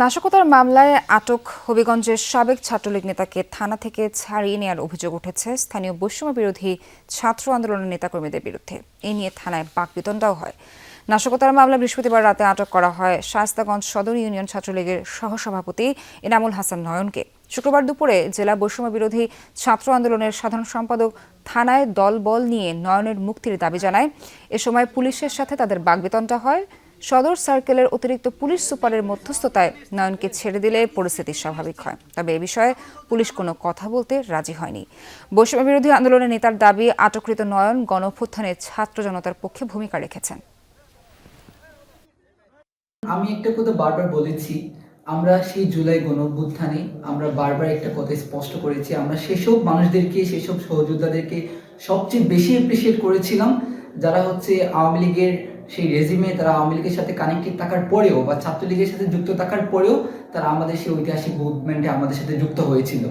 নাশকতার মামলায় আটক হবিগঞ্জের সাবেক ছাত্রলীগ নেতাকে থানা থেকে ছাড়িয়ে নেওয়ার অভিযোগ উঠেছে। স্থানীয় বৈষম্য বিরোধী ছাত্র আন্দোলনের নেতাকর্মীদের বিরুদ্ধে। এ নিয়ে থানায় বাকবিতণ্ডাও হয়। নাশকতার মামলা বৃহস্পতিবার রাতে আটক করা হয় শায়স্তাগঞ্জ সদর ইউনিয়ন ছাত্রলীগের সহসভাপতি এনামুল হাসান নয়নকে। শুক্রবার দুপুরে জেলা বৈষম্য বিরোধী ছাত্র আন্দোলনের সাধারণ সম্পাদক থানায় দলবল নিয়ে নয়নের মুক্তির দাবি জানায়। এ সময় পুলিশের সাথে তাদের বাগবিতণ্ডা হয়। সদর সার্কেলের অতিরিক্ত পুলিশ সুপারের মধ্যস্থতায় নয়নকে ছেড়ে দিলে পরিস্থিতি স্বাভাবিক হয়। তবে এ বিষয়ে পুলিশ কোনো কথা বলতে রাজি হয়নি। বৈষম্য বিরোধী আন্দোলনের নেতার দাবি, আটককৃত নয়ন গণঅভ্যুত্থানে ছাত্র জনতার পক্ষে ভূমিকা রেখেছেন। আমি একটা কথা বারবার বলেছি, আমরা সেই জুলাই গণঅভ্যুত্থানে আমরা বারবার একটা কথা স্পষ্ট করেছি। আমরা সেসব মানুষদেরকে, সেসব সহযোদ্ধাদেরকে সবচেয়ে বেশি অ্যাপ্রিসিয়েট করেছিলাম, যারা হচ্ছে আওয়ামী লীগের সেই রেজিমে তারা আওয়ামী লীগের সাথে কানেক্টেড থাকার পরেও বা ছাত্রলীগের সাথে যুক্ত থাকার পরেও তারা আমাদের সেই ঐতিহাসিক মুভমেন্টে আমাদের সাথে যুক্ত হয়েছিল।